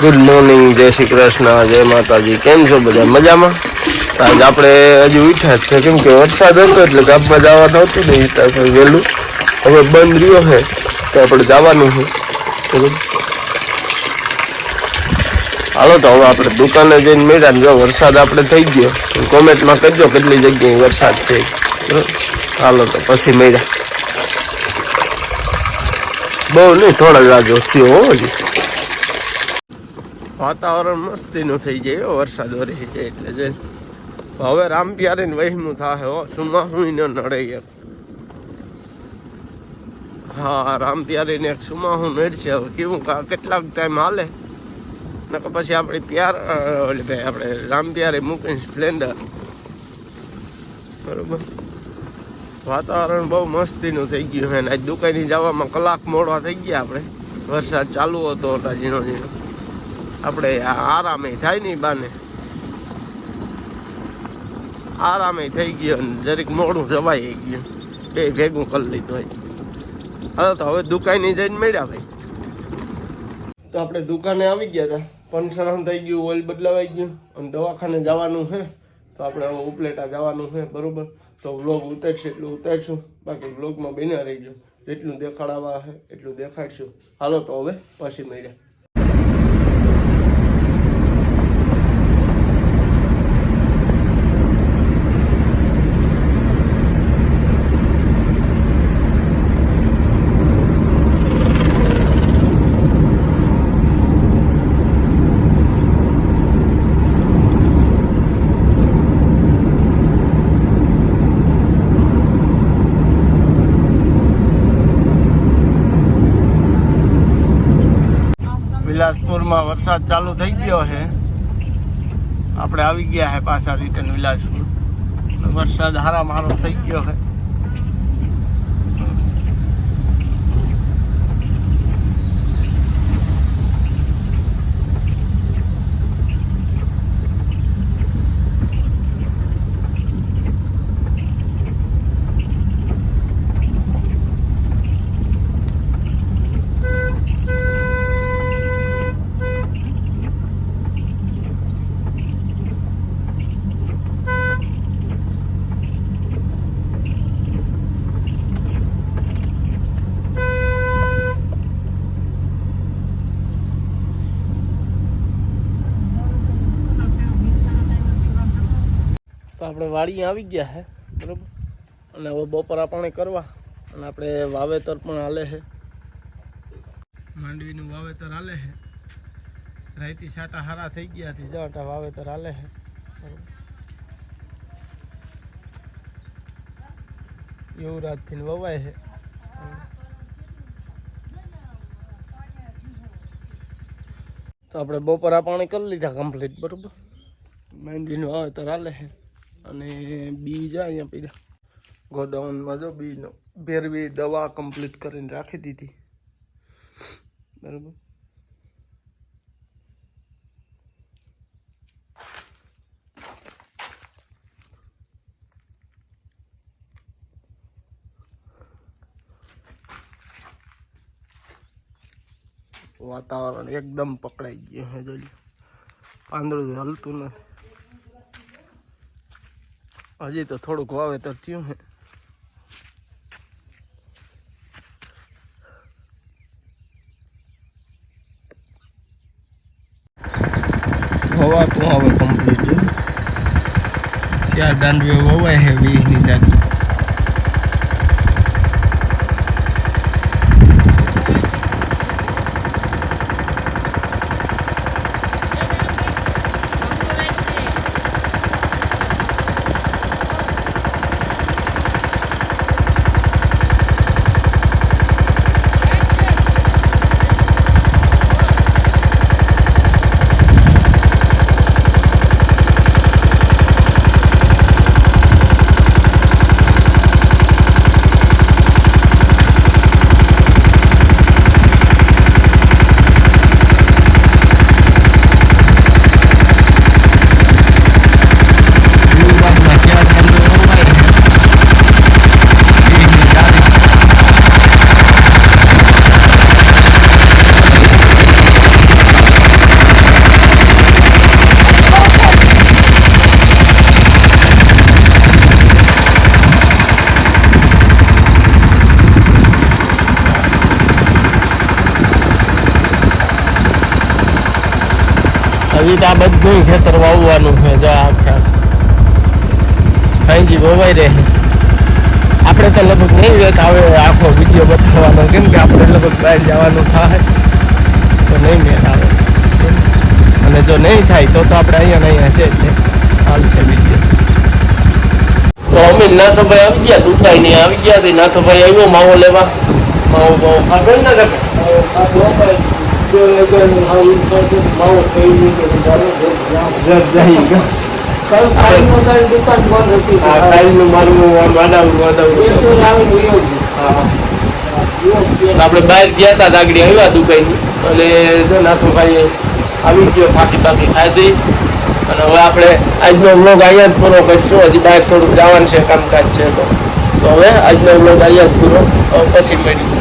Good morning જય શ્રી કૃષ્ણ, જય માતાજી. કેમ છો બધા? મજામાં? આજ આપણે હજુ ઉઠ્યા જ છે. કેમ કે વરસાદ હતો એટલે ગામમાં જવાનું હતું ને ત્યાં વહેલું. હવે બંધ રહ્યો છે, તો આપણે જવાનું છે. હાલો, તો હવે આપણે દુકાને જઈને મળ્યા જો વરસાદ આપણે થઈ ગયો કોમેન્ટમાં કરજો કેટલી જગ્યાએ વરસાદ છે. હાલો, તો પછી મળ્યા. બહુ નહીં, થોડા જાજો થયો હો હજી. વાતાવરણ મસ્તીનું થઈ જાય વરસાદ વરી જાય એટલે જે. હવે રામ પ્યારે વહીમું થાય હો, સુમા હું ન નડે યાર. હા, રામ પ્યારે ને એક સુમા હું નડશે હવે. કેવું કેટલાક ટાઈમ હાલે. નકર પછી આપણે પ્યાર એટલે ભાઈ આપણે રામ પ્યારે મૂકીને સ્પ્લેન્ડર. બરોબર? વાતાવરણ બહુ મસ્તીનું થઈ ગયું છે આજ દુકાની જવામાં કલાક મોડવા થઈ ગયા આપણે. વરસાદ ચાલુ હતો ઝીણો ઝીણો આપણે આરામે થાય નહીં બાને. આરામે થઈ ગયો ને જરીક મોડું જવાઈ ગયું. બે ભેગું કરી લીધું હોય. હાલો તો હવે દુકાને જઈને મળ્યા ભાઈ. તો આપણે દુકાને આવી ગયા હતા. પંચરણ થઈ ગયું, ઓઇલ બદલાવાઈ ગયું. અને દવાખાને જવાનું છે. તો આપણે હવે ઉપલેટા જવાનું છે, બરોબર? તો વ્લોગ ઉતારશે, એટલું ઉતારશું. બાકી વ્લોગમાં બન્યા રહીજો જેટલું દેખાડાવા છે, એટલું દેખાડશું. હાલો તો હવે, પછી મળ્યા. વિલાસપુરમાં વરસાદ ચાલુ થઈ ગયો છે. આપણે આવી ગયા છે પાછા રિટર્ન વિલાસપુર. વરસાદ હારા હારો થઈ ગયો છે. આપણે વાડી આવી ગયા છે બરોબર? અને હવે બપોરા પાણી કરવા અને આપણે વાવેતર પણ હાલે છે માંડવીનું વાવેતર હાલે છે રાયતી સાટા હારા થઈ ગયા છે. જવાટા વાવેતર હાલે છે યુવરાજથી વવાય છે તો આપણે બપોરા પાણી કરી લીધા કમ્પ્લીટ બરોબર? માંડવીનું વાવેતર હાલે છે અને બી જાય અહીંયા પીડા. ગોડાઉનમાં જો બીનો ભેરવી દવા કમ્પ્લીટ કરીને રાખી દીધી. બરાબર? વાતાવરણ એકદમ પકડાઈ ગયું હે જોઈ પાંદડું હલતું નથી. હજી તો થોડુંક વાવેતર થયું હે. હવા તો હવે કમ્પ્લીટ છે. ચાર દાંડવીઓ વવાય છે વીસની સાથે હજી તો આ બધું ખેતર વાવવાનું છે, જો આખા હાંજી વવાઈ રહે આપણે તો લગભગ નહીં રહેતા, હવે આખો વીડિયો બતાવવાનો, કેમ કે આપણે લગભગ બહાર જવાનું થાય. તો નહીં મેળ આવે અને જો નહીં થાય, તો તો આપણે અહીંયા અહીંયા છે એટલે હાલ છે વીડિયો. તો અમે નાથભાઈ આવી ગયા દુકાઈ નહીં આવી ગયા નાથભાઈ આવ્યો માવો લેવા. માવો માવો ખાધો ને કાકા? દુકાન. આપણે બહાર ગયા હતા દાગડી આવ્યા દુકાનની. અને નાથુભાઈ આવી ગયો ફાકી ફાકી ખાધી. અને હવે આપણે આજનો વ્લોગ અહીંયા જ પૂરો કરીશું. હજી બહાર થોડું જવાનું છે, કામકાજ છે તો. હવે આજનો વ્લોગ અહીંયા જ પૂરો. પછી મળી